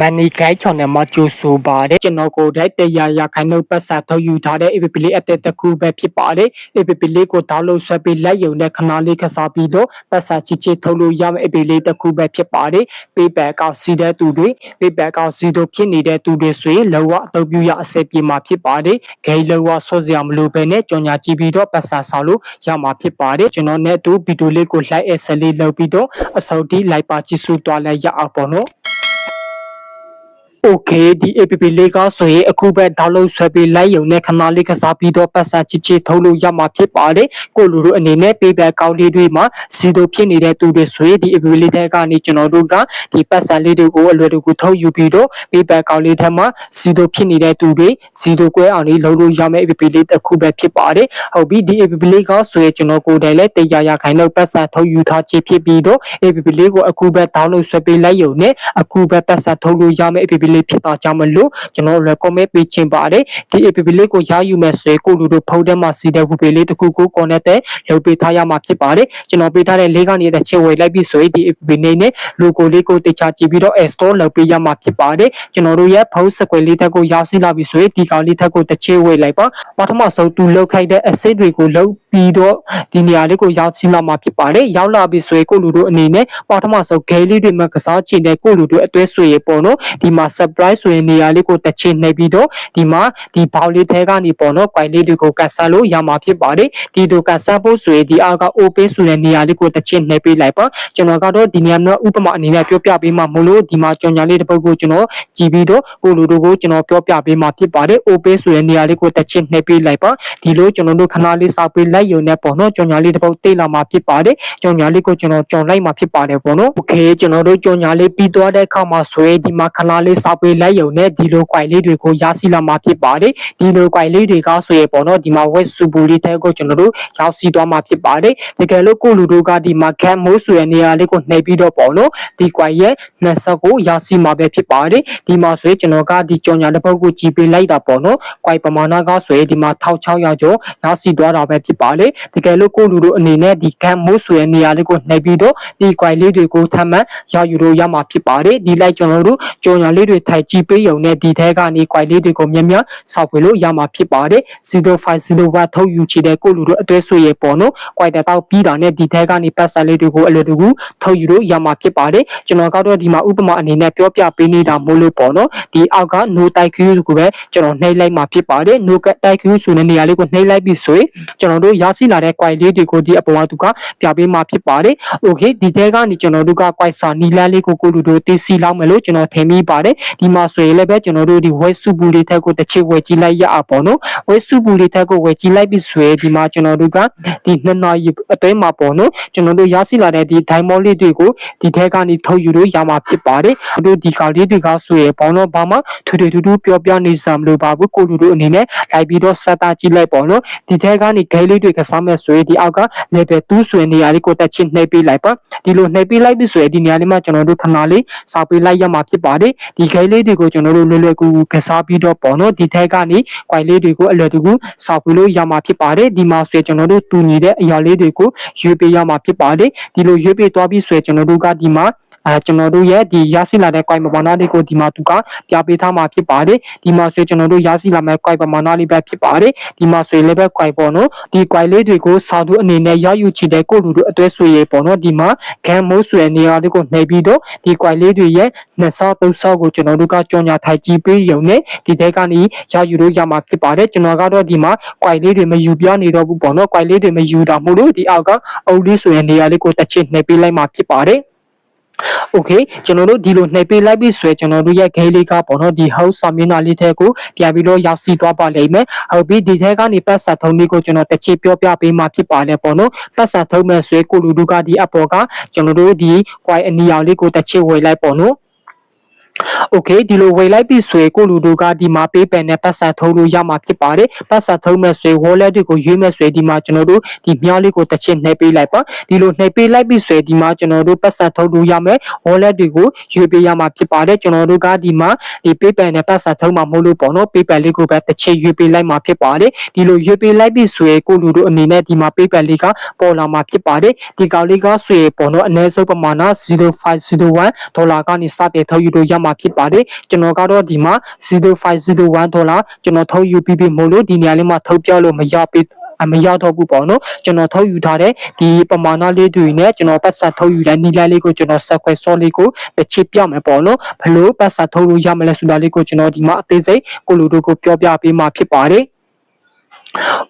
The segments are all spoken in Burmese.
မန်နီဂိုက်ချော်နယ်မှာကြိုဆိုပါတယ်ကျွန်တော်ကိုယ်တိုင်တရားရခိုင်နှုတ်ပတ်စာထုတ်ယူထားတဲ့ APP လေးအသက်တစ်ခုပဲဖြစ်ပါတယ် APP လေးကိုဒေါင်းလို့ဆွဲပြီးလက်ယုံနဲ့ခဏလေးခစားပြီးတော့ပတ်စာချစ်ချစ်ထုတ်လို့ရမယ့် APP လေးတစ်ခုပဲဖြစ်ပါတယ်ပေးပက်ကောက်စီတဲ့သူတွေပေးပက်ကောက်စီတို့ဖြစ်နေတဲ့သူတွေဆိုရင်လောကအသုံးပြုရအစိပ်ပြေမှာဖြစ်ပါတယ်ဂိမ်းလောကဆော့စရာမလိုပဲနဲ့ကြော်ညာကြည့်ပြီးတော့ပတ်စာဆောင်လို့ရမှာဖြစ်ပါတယ်ကျွန်တော်နဲ့အတူဗီဒီယိုလေးကို like အဆက်လေးလုပ်ပြီးတော့အစောတီလိုက်ပါကြည့်စုသွားလိုက်ရအောင်ပေါ့နော် Okay ဒီ APP လေးကဆိုရင်အခုပဲ download ဆွဲပြီးလိုက်ရုံနဲ့ခဏလေးကစားပြီးတော့ပတ်စံချစ်ချစ်ထုတ်လို့ရမှာဖြစ်ပါတယ်ကိုလူတို့အနေနဲ့ payback ကောင်းလေးတွေမှာစီတို့ဖြစ်နေတဲ့သူတွေဆိုရင်ဒီ APP လေးထဲကနေကျွန်တော်တို့ကဒီပတ်စံလေးတွေကိုအလွယ်တကူထုတ်ယူပြီးတော့ payback ကောင်းလေးထဲမှာစီတို့ဖြစ်နေတဲ့သူတွေစီတို့ကွဲအောင်လေးလုပ်လို့ရမယ့် APP လေးတစ်ခုပဲဖြစ်ပါတယ်ဟုတ်ပြီဒီ APP လေးကဆိုရင်ကျွန်တော်ကိုယ်တိုင်လည်းတရားရခိုင်တော့ပတ်စံထုတ်ယူထားခြင်းဖြစ်ပြီးတော့ APP လေးကိုအခုပဲ download ဆွဲပြီးလိုက်ရုံနဲ့အခုပဲပတ်စံထုတ်လို့ရမယ့် APP လေးဖြစ်တာကြောင့်မလို့ကျွန်တော် recommend ပေးချင်ပါတယ်ဒီ APP လေးကိုရယူမယ်ဆိုရင်ကိုလူတို့ဖုန်းထဲမှာစီတဲ့ APP လေးတစ်ခုကို connect တဲ့လုပ်ပေးထားရမှာဖြစ်ပါတယ်ကျွန်တော်ပေးထားတဲ့လေးကနေတဲ့ချေဝေလိုက်ပြီးဆိုရင်ဒီ APP နေနဲ့ logo လေးကိုတေချာကြည့်ပြီးတော့ install လုပ်ပေးရမှာဖြစ်ပါတယ်ကျွန်တော်တို့ရဲ့ဖုန်းစကွယ်လေးထက်ကိုရောက်စီလာပြီဆိုရင်ဒီကောင်လေးထက်ကိုတစ်ချေဝေလိုက်ပါပထမဆုံးသူလောက်ခိုက်တဲ့ asset တွေကိုလုပ် ပြီးတော့ဒီနေရာလေးကိုရောက်စီလာမှာဖြစ်ပါတယ်ရောက်လာပြီဆိုရင်ကိုလူတို့အနေနဲ့ပထမဆုံး gay လေးတွေမှာကစားချင်တဲ့ကိုလူတို့အတွဲဆွေရပေါ့နော်ဒီမှာ surprise ဆိုရင်နေရာလေးကိုတစ်ချေနှိပ်ပြီးတော့ဒီမှာဒီဘောက်လေးထဲကနေပေါ့နော် quite လေးတွေကိုကတ်ဆတ်လို့ရမှာဖြစ်ပါတယ်ဒီလိုကတ်ဆတ်ဖို့ဆိုရင်ဒီအောက်က open ဆိုတဲ့နေရာလေးကိုတစ်ချေနှိပ်ပေးလိုက်ပါကျွန်တော်ကတော့ဒီနေရာမှာဥပမာအနေနဲ့ပြောပြပေးမှာမလို့ဒီမှာကြော်ညာလေးတစ်ပုတ်ကိုကျွန်တော်ကြည့်ပြီးတော့ကိုလူတို့ကိုကျွန်တော်ပြောပြပေးမှာဖြစ်ပါတယ် open ဆိုတဲ့နေရာလေးကိုတစ်ချေနှိပ်ပေးလိုက်ပါဒီလိုကျွန်တော်တို့ခဏလေးစောက်ပေးလိုက်ရုံနဲ့ပေါ့နော်ကြော်ညာလေးတစ်ပုတ်တိတ်လာမှာဖြစ်ပါတယ်ကြော်ညာလေးကိုကျွန်တော်ကြော်လိုက်မှာဖြစ်ပါတယ်ပေါ့နော် okay ကျွန်တော်တို့ကြော်ညာလေးပြီးသွားတဲ့အခါမှာဆိုရင်ဒီမှာခဏလေးစောက်ပေးလိုက်ရုံနဲ့ဒီလို quite လေးတွေကိုရရှိလာမှာဖြစ်ပါတယ်ဒီလို quite လေးတွေကဆိုရင်ပေါ့နော်ဒီမှာ web စူပူလေးတဲ့ကိုကျွန်တော်တို့ရောက်စီသွားမှာဖြစ်ပါတယ်တကယ်လို့ကိုလူတို့ကဒီမှာ cam မိုးဆိုတဲ့နေရာလေးကိုနှိပ်ပြီးတော့ပေါ့နော်ဒီ quite ရဲ့နှစ်ဆက်ကိုရရှိမှာပဲဖြစ်ပါတယ်ဒီမှာဆိုရင်ကျွန်တော်ကဒီကြော်ညာတစ်ပုတ်ကိုကြည်ပေးလိုက်တာပေါ့နော် quite ပမာဏကဆိုရင်ဒီမှာ1600ကျော်ရရှိသွားတာပဲဖြစ်ပါတယ်တကယ်လို့ကိုလူတို့အနေနဲ့ဒီ cam မိုးဆိုတဲ့နေရာလေးကိုနှိပ်ပြီးတော့ဒီ quite လေးတွေကိုထပ်မံရယူလို့ရမှာဖြစ်ပါတယ်ဒီလိုက်ကျွန်တော်တို့ကြော်ညာလေးတွေထိုက်ကြည့်ပေးရုံနဲ့ဒီထဲကနေ quite လေးတွေကိုမြက်မြက်ဆောက်ဖွေလို့ရမှာဖြစ်ပါတယ်0501ထုတ်ယူချတဲ့ကိုလူတို့အတွဲဆွေရပေါ့နော် quite တောက်ပြီးတာနဲ့ဒီထဲကနေပတ်စံလေးတွေကိုအလွယ်တကူထုတ်ယူလို့ရမှာဖြစ်ပါတယ်ကျွန်တော်ကတော့ဒီမှာဥပမာအနေနဲ့ပြောပြပေးနေတာမို့လို့ပေါ့နော်ဒီအောက်က no type queue ကိုပဲကျွန်တော်နှိပ်လိုက်မှာဖြစ်ပါတယ် no type queue ဆိုတဲ့နေရာလေးကိုနှိပ်လိုက်ပြီဆိုရင်ကျွန်တော်တို့ရရှိလာတဲ့ quite လေးတွေကိုဒီအပေါ်ကသူကပြပေးမှာဖြစ်ပါတယ် okay ဒီထဲကနေကျွန်တော်တို့က quite စာနီလန်းလေးကိုကိုလူတို့သိစီလောက်မယ်လို့ကျွန်တော်ထင်မိပါတယ်ဒီမှာဆိုရင်လည်းပဲကျွန်တော်တို့ဒီ web စုပူလေးထက်ကိုတစ်ချက်ဝယ်ကြည့်လိုက်ရအောင်ပေါ့နော် web စုပူလေးထက်ကိုဝယ်ကြည့်လိုက်ပြီဆိုရင်ဒီမှာကျွန်တော်တို့ကဒီနှစ်နာရီအတွင်းမှာပေါ့နော်ကျွန်တော်တို့ရရှိလာတဲ့ဒီ diamond လေးတွေကိုဒီထဲကနေထုတ်ယူလို့ရမှာဖြစ်ပါတယ်တို့ဒီကာလေးတွေကဆိုရင်ပေါ့နော်ဘာမှထွေထွေထူးထူးပြောပြနေစမ်းမလို့ပါဘူးကိုလူတို့အနေနဲ့လိုက်ပြီးတော့စက်တာကြည့်လိုက်ပေါ့နော်ဒီထဲကနေဂိမ်းလေးတွေကစားမဲ့ဆိုရင်ဒီအောက်က level 2ဆိုရင်နေရာလေးကိုတက်ချင်းနှိပ်ပေးလိုက်ပါဒီလိုနှိပ်ပေးလိုက်ပြီဆိုရင်ဒီနေရာလေးမှာကျွန်တော်တို့ခဏလေးစောက်ပေးလိုက်ရမှာဖြစ်ပါတယ်ဒီဂိမ်းလေးတွေကိုကျွန်တော်တို့လွယ်လွယ်ကူကူကစားပြီးတော့ပေါ့နော်ဒီထဲကနေ quite လေးတွေကိုအလွယ်တကူစောက်ပေးလို့ရမှာဖြစ်ပါတယ်ဒီမှာဆိုရင်ကျွန်တော်တို့တူညီတဲ့အရာလေးတွေကိုရွေးပေးရမှာဖြစ်ပါတယ်ဒီလိုရွေးပေးသွားပြီးဆိုရင်ကျွန်တော်တို့ကဒီမှာအဲကျွန်တော်တို့ရဲ့ဒီရရှိလာတဲ့ quite ပမာဏလေးကိုဒီမှာသူကပြပေးထားမှာဖြစ်ပါတယ်ဒီမှာဆိုရင်ကျွန်တော်တို့ရရှိလာမဲ့ quite ပမာဏလေးပဲဖြစ်ပါတယ်ဒီမှာဆိုရင်လည်းပဲ quite ပေါ့နော်ဒီ quite လေးတွေကိုစာသူအနေနဲ့ရယူချင်တဲ့ကိုလူတို့အတွဲဆွေရေပေါ့နော်ဒီမှာ game mode ဆိုတဲ့နေရာလေးကိုနှိပ်ပြီးတော့ဒီ quite လေးတွေရဲ့နှစ်ဆောက်သုံးဆောက်ကိုကျွန်တော်တို့ကကြော်ညာထိုက်ကြည့်ပေးရုံနဲ့ဒီတဲကနေရယူလို့ရမှာဖြစ်ပါတယ်ကျွန်တော်ကတော့ဒီမှာ quite လေးတွေမယူပြနေတော့ဘူးပေါ့နော် quite လေးတွေမယူတာမို့လို့ဒီအောက်ကအုပ်လေးဆိုတဲ့နေရာလေးကိုတစ်ချက်နှိပ်ပေးလိုက်မှာဖြစ်ပါတယ် okay ကျွန်တော်တို့ဒီလိုနှိပ်ပေးလိုက်ပြီဆိုရင်ကျွန်တော်တို့ရဲ့ gate လေးကပေါ့နော်ဒီ house စာမျက်နှာလေးထဲကိုပြန်ပြီးတော့ရောက်စီသွားပါလိမ့်မယ်ဟုတ်ပြီဒီထဲကနေပတ်ဆက်ထုံးလေးကိုကျွန်တော်တစ်ချက်ပြောပြပေးမှဖြစ်ပါလေပေါ့နော်ပတ်ဆက်ထုံးမဲ့ဆွဲကိုလူလူကဒီအပေါ်ကကျွန်တော်တို့ဒီ quite အနီရောင်လေးကိုတစ်ချက်ဝေလိုက်ပေါ့နော် okay ဒီလိုဝေလိုက်ပြီဆိုရင်ကိုလူတို့ကဒီမှာ PayPal နဲ့ပတ်စံထုတ်လို့ရမှာဖြစ်ပါတယ်ပတ်စံထုတ်မဲ့ဆိုရင် wallet တွေကိုရွေးမဲ့ဆိုရင်ဒီမှာကျွန်တော်တို့ဒီမြောက်လေးကိုတစ်ချက်နှိပ်ပေးလိုက်ပါဒီလိုနှိပ်ပေးလိုက်ပြီဆိုရင်ဒီမှာကျွန်တော်တို့ပတ်စံထုတ်လို့ရမယ် wallet တွေကိုရွေးပေးရမှာဖြစ်ပါတယ်ကျွန်တော်တို့ကဒီမှာဒီ PayPal နဲ့ပတ်စံထုတ်မှာမဟုတ်လို့ပေါ့နော် PayPal လေးကိုပဲတစ်ချက်ရွေးပေးလိုက်မှာဖြစ်ပါတယ်ဒီလိုရွေးပေးလိုက်ပြီဆိုရင်ကိုလူတို့အနေနဲ့ဒီမှာ PayPal လေးကပေါ်လာမှာဖြစ်ပါတယ်ဒီကောင်လေးကဆိုရင်ပေါ့နော်အနည်းဆုံးပမာဏ0501ဒေါ်လာကနေစတင်ထုတ်ယူလို့ရမှာဖြစ်ပါပါတယ်ကျွန်တော်ကတော့ဒီမှာ0501ဒေါ်လာကျွန်တော်ထုတ်ယူပြီးပြီမို့လို့ဒီနေရာလေးမှာထုတ်ပြလို့မရပြီအမရတော့ဘူးပေါ့နော်ကျွန်တော်ထုတ်ယူထားတဲ့ဒီပမာဏလေးတွေနဲ့ကျွန်တော်ပတ်ဆက်ထုတ်ယူတဲ့နီလာလေးကိုကျွန်တော်ဆက်ခွဲစောလေးကိုတစ်ချစ်ပြမယ်ပေါ့နော်ဘလို့ပတ်ဆက်ထုတ်လို့ရမလဲဆိုတာလေးကိုကျွန်တော်ဒီမှာအသေးစိတ်ကိုလူတို့ကိုပြောပြပေးမှာဖြစ်ပါတယ်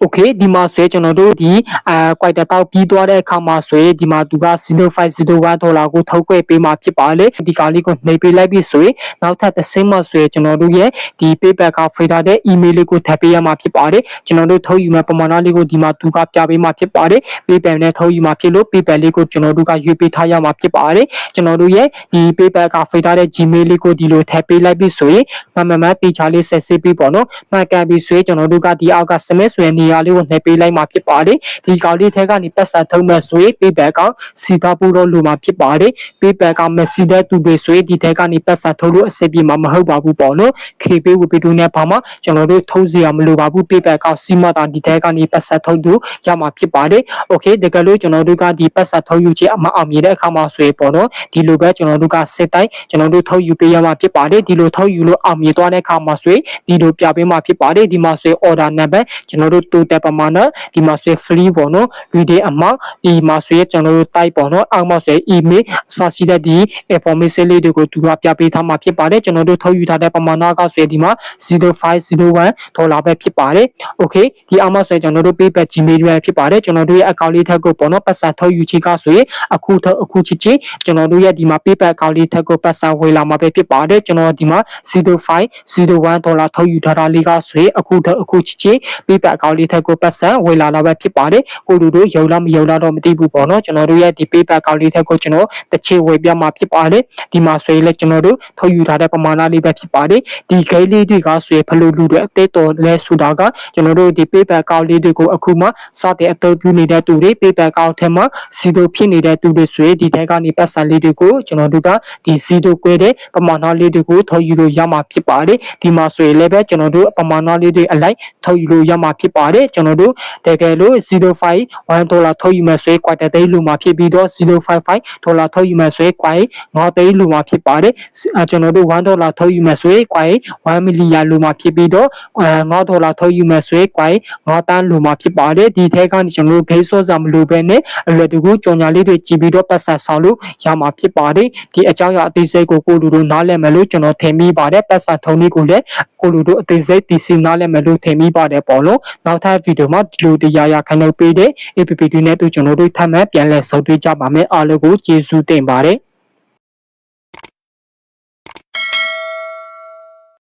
โอเคဒီမှာဆွဲကျွန်တော်တို့ဒီအာကွိုက်တတောက်ပြီးသွားတဲ့အခါမှာဆွဲဒီမှာသူက0501ဒေါ်လာကိုထုတ်ခွဲပေးမှာဖြစ်ပါလေဒီကားလေးကိုနှိပ်ပေးလိုက်ပြီဆိုရင်နောက်ထပ်တစ်ဆင့်မှဆွဲကျွန်တော်တို့ရဲ့ဒီ paper ကဖေးထားတဲ့ email လေးကိုထပ်ပေးရမှာဖြစ်ပါတယ်ကျွန်တော်တို့ထုတ်ယူမဲ့ပမာဏလေးကိုဒီမှာသူကပြပေးမှာဖြစ်ပါတယ် paper နဲ့ထုတ်ယူမှာဖြစ်လို့ paper လေးကိုကျွန်တော်တို့ကရွေးပေးထားရမှာဖြစ်ပါတယ်ကျွန်တော်တို့ရဲ့ဒီ paper ကဖေးထားတဲ့ gmail လေးကိုဒီလိုထပ်ပေးလိုက်ပြီဆိုရင်မမမတေချာလေးဆက်စစ်ပြီးပေါ့နော်မှတ်ကန်ပြီးဆွဲကျွန်တော်တို့ကဒီအောက်က smith ဆိုတဲ့နေရာလေးကိုနှိပ်ပေးလိုက်မှာဖြစ်ပါတယ်ဒီကောင်လေးထဲကနေပတ်ဆက်ထုံးမဲ့ဆိုရင် paper ကောင်စီတာပူတော့လိုမှာဖြစ်ပါတယ် paper ကောင်မစီတဲ့သူတွေဆိုရင်ဒီထဲကနေပတ်ဆက်ထုံးလို့အဆင်ပြေမှာမဟုတ်ပါဘူးပေါ့နော် KB ဝပီတူနဲ့ဘာမှကျွန်တော်တို့ထုံးစရာမလိုပါဘူး paper ကောင်စီမတာဒီထဲကနေပတ်ဆက်ထုံးလို့ရမှာဖြစ်ပါတယ် okay တကယ်လို့ကျွန်တော်တို့ကဒီပတ်ဆက်ထုံးယူခြင်းအမအောင်မြင်တဲ့အခါမှာဆိုရင်ပေါ့နော်ဒီလိုပဲကျွန်တော်တို့ကစစ်တိုင်းကျွန်တော်တို့ထုံးယူပေးရမှာဖြစ်ပါတယ်ဒီလိုထုံးယူလို့အောင်မြင်သွားတဲ့အခါမှာဆိုရင်ဒီလိုပြပေးမှာဖြစ်ပါတယ်ဒီမှာဆိုရင် order number ကျွန်တော်တို့ total ပမာဏဒီမှာဆိုရင် free ပေါ့နော် reading amount ဒီမှာဆိုရင်ကျွန်တော်တို့ type ပေါ့နော်အောက်မှာဆိုရင် email စရှိတဲ့ဒီ information လေးတွေကိုသူကပြပေးထားမှာဖြစ်ပါတယ်ကျွန်တော်တို့ထုတ်ယူထားတဲ့ပမာဏကဆိုရင်ဒီမှာ0501ဒေါ်လာပဲဖြစ်ပါတယ် okay ဒီအောက်မှာဆိုရင်ကျွန်တော်တို့ payback gmail ပဲဖြစ်ပါတယ်ကျွန်တော်တို့ရဲ့ account လေးထက်ကိုပေါ့နော်ပတ်စံထုတ်ယူခြင်းကဆိုရင်အခုထအခုချစ်ချင်းကျွန်တော်တို့ရဲ့ဒီမှာ payback account လေးထက်ကိုပတ်စံဝေလာမှာပဲဖြစ်ပါတယ်ကျွန်တော်ဒီမှာ0501ဒေါ်လာထုတ်ယူထားတာလေးကဆိုရင်အခုထအခုချစ်ချင်း payback account လေးထက်ကိုပတ်စံဝေလာလာပဲဖြစ်ပါတယ်ကိုလူတို့ယုံလားမယုံလားတော့မသိဘူးပေါ့နော်ကျွန်တော်တို့ရဲ့ဒီ payback account လေးထက်ကိုကျွန်တော်တစ်ချေဝေပြမှာဖြစ်ပါတယ်ဒီမှာဆိုရင်လည်းကျွန်တော်တို့ထုတ်ယူထားတဲ့ပမာဏလေးပဲဖြစ်ပါတယ်ဒီ gate လေးတွေကဆိုရင်ဘလို့လူတွေအသေးတော်လဲဆိုတာကကျွန်တော်တို့ဒီ payback account လေးတွေကိုအခုမှစတဲ့အသုံးပြုနေတဲ့သူတွေ payback account ထဲမှာစီဒိုဖြစ်နေတဲ့သူတွေဆိုရင်ဒီထက်ကနေပတ်စံလေးတွေကိုကျွန်တော်တို့ကဒီစီဒိုကွဲတဲ့ပမာဏလေးတွေကိုထုတ်ယူလို့ရမှာဖြစ်ပါတယ်ဒီမှာဆိုရင်လည်းပဲကျွန်တော်တို့ပမာဏလေးတွေအလိုက်ထုတ်ယူလို့ရမှာဖြစ်ပါတယ်ကျွန်တော်တို့တကယ်လို့0.51ဒေါ်လာထုတ်ယူမယ်ဆိုရင် quarter day လူမှာဖြစ်ပြီးတော့0.55ဒေါ်လာထုတ်ယူမယ်ဆိုရင် quarter 9 day လူမှာဖြစ်ပါတယ်အဲကျွန်တော်တို့1ဒေါ်လာထုတ်ယူမယ်ဆိုရင် quarter 1 million လူမှာဖြစ်ပြီးတော့9ဒေါ်လာထုတ်ယူမယ်ဆိုရင် quarter 9တန်းလူမှာဖြစ်ပါတယ်ဒီထဲကနေကျွန်တော်တို့ gate ဆော့စာမလိုဘဲနဲ့အလွယ်တကူကြော်ညာလေးတွေကြည့်ပြီးတော့ပတ်ဆက်ဆောင်လို့ရမှာဖြစ်ပါတယ်ဒီအကြောင်းအရာအသေးစိတ်ကိုကိုလူတို့နားလည်မယ်လို့ကျွန်တော်ထင်မိပါတယ်ပတ်ဆက်ထုံးလေးကိုလည်းကိုလူတို့အသေးစိတ်သိစီနားလည်မယ်လို့ထင်မိပါတယ်ပေါ့လို့နောက်ထပ်ဗီဒီယိုမှာဒီလိုတရားရခိုင်လုပ်ပေးတဲ့ APP တွေနဲ့တို့ကျွန်တော်တို့ထပ်မံပြန်လည်ဆုံတွေ့ကြပါမယ်အားလုံးကိုကျေးဇူးတင်ပါတယ်